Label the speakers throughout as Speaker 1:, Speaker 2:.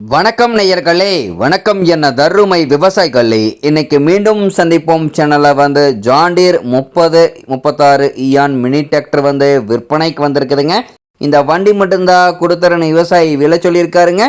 Speaker 1: வணக்கம் நேயர்களே வணக்கம் என்ன தருமை விவசாயிகளே. இன்னைக்கு மீண்டும் சந்திப்போம். சேனலை வந்து ஜாண்டீர் முப்பது முப்பத்தாறு இயான் மினி டிராக்டர் வந்து விற்பனைக்கு வந்திருக்குதுங்க. இந்த வண்டி மட்டும்தான் கொடுத்துறன்னு விவசாயி விலை சொல்லியிருக்காருங்க.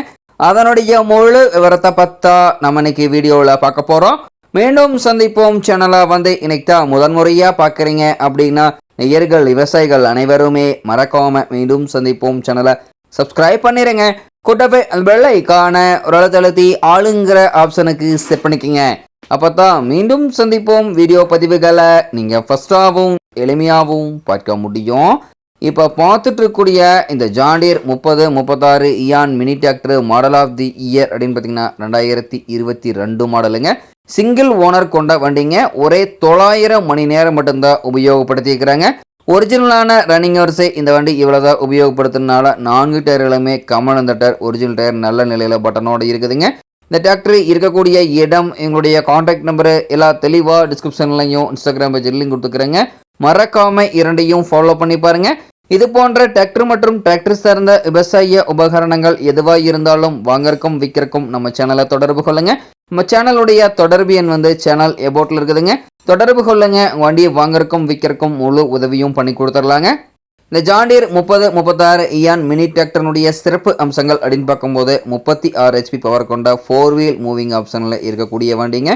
Speaker 1: அதனுடைய முழு விவரத்தை பார்த்தா நம்ம இன்னைக்கு வீடியோவில் பார்க்க போகிறோம் மீண்டும் சந்திப்போம். சேனலை வந்து இன்னைக்கு தான் முதன்முறையாக பார்க்குறீங்க அப்படின்னா நேயர்கள் விவசாயிகள் அனைவருமே மறக்காமல் மீண்டும் சந்திப்போம். சேனலை சப்ஸ்கிரைப் பண்ணிடுங்க கூட்டப்பே அந்த வெள்ளைக்கான ஒரு அழுத்தி ஆளுங்கிற ஆப்ஷனுக்கு செட் பண்ணிக்கோங்க. அப்போ தான் மீண்டும் சந்திப்போம். வீடியோ பதிவுகளை நீங்கள் ஃபஸ்ட்டாகவும் எளிமையாகவும் பார்க்க முடியும். இப்போ பார்த்துட்டு இருக்கக்கூடிய இந்த ஜாண்டியர் முப்பது முப்பத்தாறு Ian mini tractor model of the year அப்படின்னு பார்த்தீங்கன்னா ரெண்டாயிரத்தி இருபத்தி ரெண்டு மாடலுங்க சிங்கிள் ஓனர் கொண்ட வண்டிங்க. ஒரே தொள்ளாயிரம் மணி நேரம் மட்டும்தான் உபயோகப்படுத்தியிருக்கிறாங்க. ஒரிஜினலான ரன்னிங் ஹவர்ஸே இந்த வண்டி இவ்வளோதான் உபயோகப்படுத்துறதுனால நான்கு டயர்களுமே கமலம் டயர் ஒரிஜினல் டயர் நல்ல நிலையில் பட்டனோடு இருக்குதுங்க. இந்த டிராக்டர் இருக்கக்கூடிய இடம் எங்களுடைய காண்டாக்ட் நம்பரு எல்லாம் தெளிவாக டிஸ்கிரிப்ஷன்லையும் இன்ஸ்டாகிராம் பேஜ் லிங்க் கொடுத்துக்கிறேங்க. மறக்காம இரண்டையும் ஃபாலோ பண்ணி பாருங்க. இது போன்ற டிராக்டர் மற்றும் டிராக்டர் சார்ந்த விவசாய உபகரணங்கள் எதுவாக இருந்தாலும் வாங்கறக்கும் விற்கிறக்கும் நம்ம சேனலை தொடர்பு கொள்ளுங்கள் நம்ம சேனலுடைய தொடர்பு எண் வந்து சேனல் எபோட்டில் இருக்குதுங்க. தொடர்பு கொள்ளுங்க. வண்டியை வாங்கறக்கும் விற்கிறக்கும் முழு உதவியும் பண்ணி கொடுத்துடலாங்க. இந்த ஜாண்டீர் முப்பது முப்பத்தாறு இயான் மினி டிராக்டர்னுடைய சிறப்பு அம்சங்கள் அப்படின்னு பார்க்கும்போது முப்பத்தி ஆறு ஹெச்பி பவர் கொண்ட ஃபோர் வீல் மூவிங் ஆப்ஷனில் இருக்கக்கூடிய வண்டிங்க.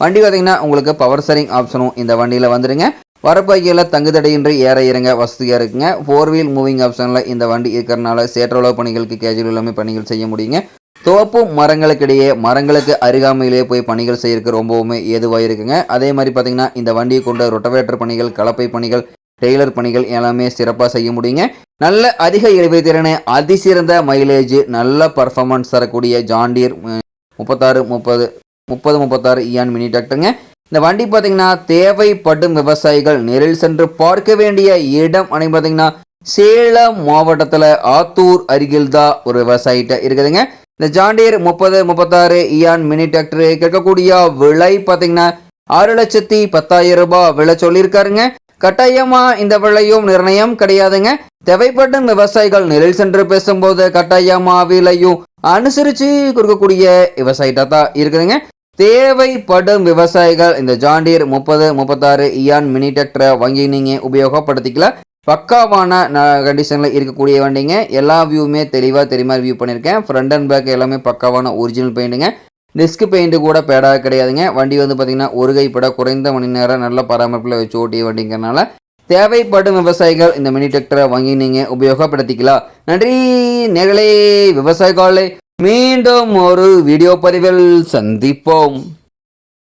Speaker 1: வண்டி பார்த்தீங்கன்னா உங்களுக்கு பவர் சரிங் ஆப்ஷனும் இந்த வண்டியில் வந்துடுங்க வரப்பையில் தங்குதடையின்றி ஏற இறங்க வசதியாக இருக்குங்க. ஃபோர் வீல் மூவிங் ஆப்ஷனில் இந்த வண்டி இருக்கிறனால சேற்றளவு பணிகளுக்கு கேஜுவல் எல்லாமே பணிகள் செய்ய முடியுங்க. தோப்பு மரங்களுக்கிடையே மரங்களுக்கு அருகாமையிலே போய் பணிகள் செய்யறதுக்கு ரொம்பவுமே ஏதுவாக இருக்குங்க. அதே மாதிரி பார்த்தீங்கன்னா இந்த வண்டியை கொண்ட ரொட்டவேட்டர் பணிகள் கலப்பை பணிகள் டெய்லர் பணிகள் எல்லாமே சிறப்பாக செய்ய முடியுங்க. நல்ல அதிக இழுவை திறனை அதிசிறந்த மைலேஜ் நல்ல பர்ஃபார்மன்ஸ் தரக்கூடிய ஜாண்டீர் முப்பத்தாறு முப்பது முப்பது முப்பத்தாறு இயான் மினி டிராக்டருங்க. இந்த வண்டி பார்த்தீங்கன்னா தேவைப்படும் விவசாயிகள் நேரில் சென்று பார்க்க வேண்டிய இடம் அப்படின்னு பார்த்தீங்கன்னா சேலம் மாவட்டத்தில் ஆத்தூர் அருகில் தான் ஒரு விவசாயிட்ட இருக்குதுங்க. இந்த ஜாண்டியர் முப்பது முப்பத்தாறு இயான் மினி டிராக்டர் கேட்கக்கூடிய விலை பார்த்தீங்கன்னா ஆறு லட்சத்தி பத்தாயிரம் ரூபாய் விலை சொல்லியிருக்காருங்க. கட்டாயமா இந்த விலையும் நிர்ணயம் கிடையாதுங்க. தேவைப்படும் விவசாயிகள் நிழல் சென்று பேசும்போது கட்டாயமா விலையும் அனுசரித்து கொடுக்கக்கூடிய விவசாயிட்டா தான் இருக்குதுங்க. தேவைப்படும் விவசாயிகள் இந்த ஜாண்டியர் முப்பது முப்பத்தாறு இயான் மினி டிராக்டரை வாங்கி நீங்கள் உபயோகப்படுத்திக்கலாம். பக்காவான கண்டிஷனில் இருக்கக்கூடிய வண்டிங்க. எல்லா வியூவுமே தெளிவாக தெரியுமா வியூ பண்ணியிருக்கேன் ஃப்ரண்ட் அண்ட் பேக் எல்லாமே பக்காவான ஒரிஜினல் பெயிண்ட்டுங்க டிஸ்க் பெயிண்ட்டு கூட பேடாக கிடையாதுங்க. வண்டி வந்து பார்த்திங்கன்னா ஒரு கைப்பட குறைந்த மணி நேரம் நல்ல பராமரிப்பில் வச்சு ஓட்டிய வண்டிங்கிறனால தேவைப்படும் விவசாயிகள் இந்த மினி டிராக்டரை வாங்கி நீங்கள் உபயோகப்படுத்திக்கலாம் நன்றி நேர்களே. விவசாயிகளே மீண்டும் ஒரு வீடியோ பதிவில் சந்திப்போம்.